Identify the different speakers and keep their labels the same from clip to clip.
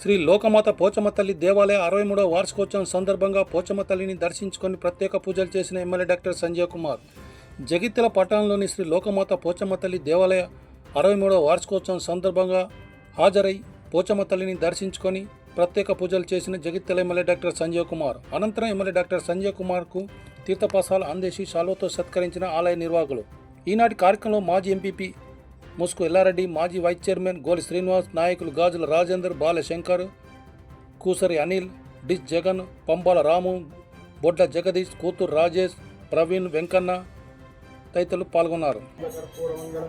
Speaker 1: శ్రీ లోకమాత పోచమ్మ తల్లి దేవాలయ అరవై మూడవ వార్షికోత్సవం సందర్భంగా పోచమ్మ తల్లిని దర్శించుకొని ప్రత్యేక పూజలు చేసిన ఎమ్మెల్యే డాక్టర్ సంజయ్ కుమార్. జగిత్యాల పట్టణంలోని శ్రీ లోకమాత పోచమ్మ తల్లి దేవాలయ అరవై మూడవ వార్షికోత్సవం సందర్భంగా హాజరై పోచమ్మ తల్లిని దర్శించుకొని ప్రత్యేక పూజలు చేసిన జగిత్యాల ఎమ్మెల్యే డాక్టర్ సంజయ్ కుమార్. అనంతరం ఎమ్మెల్యే డాక్టర్ సంజయ్ కుమార్కు తీర్థపాసాలు అందేసి శాలువతో సత్కరించిన ఆలయ నిర్వాహకులు. ఈనాటి కార్యక్రమంలో మాజీ ఎంపీపీ ముసుకు ఎల్లారెడ్డి మాజీ వైస్ చైర్మన్ గోలి శ్రీనివాస్ నాయకులు గాజుల రాజేందర్ బాలశంకర్ కూసరి అనిల్ డిస్ జగన్ పంబాల రాము బొడ్ల జగదీష్ కూతురు రాజేష్ ప్రవీణ్ వెంకన్న తదితరులు పాల్గొన్నారు.
Speaker 2: కర్పూరమంగళం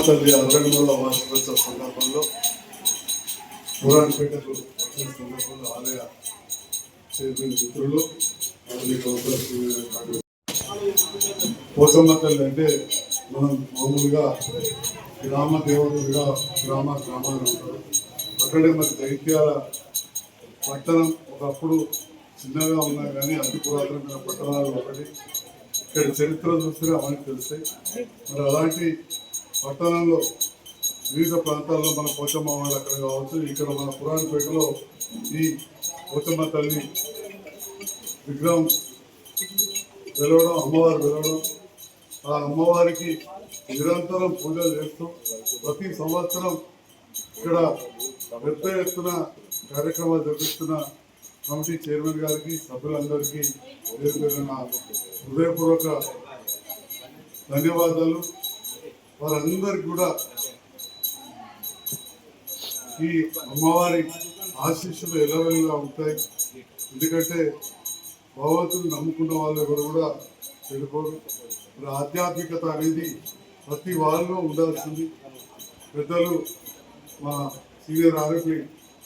Speaker 3: తల్లి అరవై వార్షికోత్సవ సందర్భంలో పురాణపేటకు సందర్భంలో ఆలయ చైర్మన్ మిత్రులు పోసమ్మ తల్లి అంటే మనం మామూలుగా గ్రామ దేవతలుగా గ్రామ గ్రామాలు ఉంటారు అక్కడే మరి దైత్యాల పట్టణం ఒకప్పుడు చిన్నగా ఉన్నా కానీ అతి పురాతనమైన పట్టణాలు ఒకటి. ఇక్కడ చరిత్ర చూస్తే మనకు తెలుస్తాయి. మరి అలాంటి పట్టణంలో వివిధ ప్రాంతాల్లో మన పోచమ్మ వాళ్ళు అక్కడ కావచ్చు ఇక్కడ మన పురాణపేటలో ఈ పోచమ్మ తల్లి విగ్రహం వెలవడం అమ్మవారు వెలవడం. ఆ అమ్మవారికి నిరంతరం పూజలు చేస్తూ ప్రతి సంవత్సరం ఇక్కడ పెద్ద ఎత్తున కార్యక్రమాలు జరిపిస్తున్న కమిటీ చైర్మన్ గారికి సభ్యులందరికీ పేరు హృదయపూర్వక ధన్యవాదాలు. వారందరికి కూడా ఈ అమ్మవారి ఆశీస్సులు ఎలవెల్లా ఉంటాయి. ఎందుకంటే భగవంతుని నమ్ముకున్న వాళ్ళు ఎవరు కూడా చెడిపోరు. ఆధ్యాత్మికత అనేది ప్రతి వాళ్ళలో ఉండాల్సింది. పెద్దలు మా సీనియర్ ఆరోపి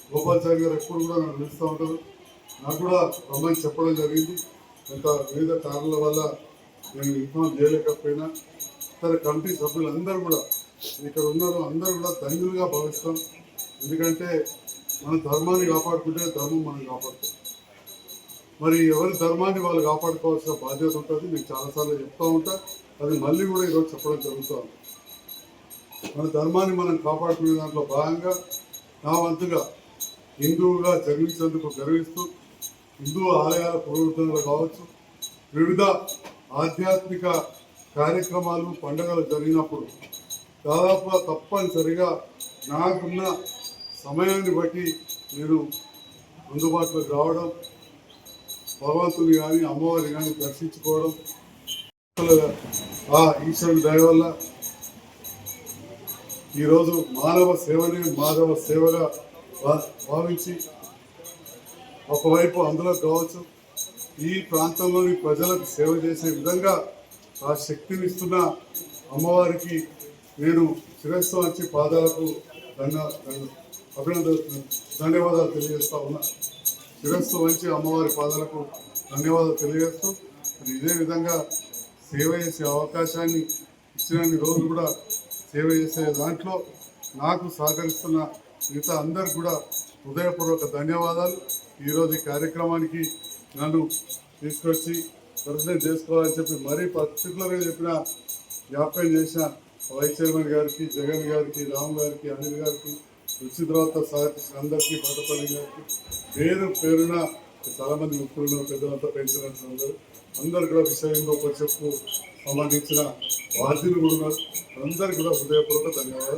Speaker 3: గోపాల్చారి గారు ఎప్పుడు కూడా నన్ను పిలుస్తూ ఉంటారు. నాకు కూడా రమ్మని చెప్పడం జరిగింది. కొంత వివిధ కారణాల వల్ల నేను ఇన్ఫార్మ్ చేయలేకపోయినా సరే కమిటీ సభ్యులందరూ కూడా ఇక్కడ ఉన్నారు. అందరూ కూడా ధన్యులుగా భావిస్తాం. ఎందుకంటే మన ధర్మాన్ని కాపాడుకుంటే ధర్మం మనం కాపాడుతాం మరి ఎవరి ధర్మాన్ని వాళ్ళు కాపాడుకోవాల్సిన బాధ్యత ఉంటుంది. నేను చాలాసార్లు చెప్తూ ఉంటా. అది మళ్ళీ కూడా ఈరోజు చెప్పడం జరుగుతూ ఉంది మన ధర్మాన్ని మనం కాపాడుకునే దాంట్లో భాగంగా నా వంతుగా హిందువుగా జన్మించేందుకు గర్విస్తూ హిందూ ఆలయాల పునరుద్ధరణలు కావచ్చు. వివిధ ఆధ్యాత్మిక కార్యక్రమాలు పండుగలు జరిగినప్పుడు దాదాపుగా తప్పనిసరిగా నాకున్న సమయాన్ని బట్టి నేను అందుబాటులోకి రావడం భగవంతుని కానీ అమ్మవారిని కానీ దర్శించుకోవడం ఆ ఈశ్వరుని దయ వల్ల ఈరోజు మానవ సేవని మానవ సేవగా భా- భావించి ఒకవైపు అందులో కావచ్చు ఈ ప్రాంతంలోని ప్రజలకు సేవ చేసే విధంగా ఆ శక్తిని ఇస్తున్న అమ్మవారికి నేను శిరస్సు వచ్చి పాదాలకు ధన్య ధన్యవాదాలు తెలియజేస్తా ఉన్నా. శిరస్సు వంచి అమ్మవారి పాదాలకు ధన్యవాదాలు తెలియజేస్తూ ఇదే విధంగా సేవ చేసే అవకాశాన్ని ఇచ్చినన్ని రోజులు కూడా సేవ చేసే దాంట్లో నాకు సహకరిస్తున్న మిగతా అందరికి కూడా హృదయపూర్వక ధన్యవాదాలు. ఈరోజు ఈ కార్యక్రమానికి నన్ను తీసుకొచ్చి ప్రెసిడెంట్ చేసుకోవాలని చెప్పి మరీ పర్టికులర్గా చెప్పిన జ్ఞాపకం చేసిన వైస్ చైర్మన్ గారికి జగన్ గారికి రామ్ గారికి అనిల్ గారికి రుచి తర్వాత సహకరించిన అందరికీ పట్టపల్లి గారికి పేరు పేరున చాలా మంది ముఖ్యులు పెద్దలంతా పెన్షన్ అందరూ అందరు కూడా విషయంలో చెప్పు సంబంధించిన బాధ్యులు కూడా ఉన్నారు. అందరికీ కూడా హృదయపూర్వక ధన్యవాదాలు.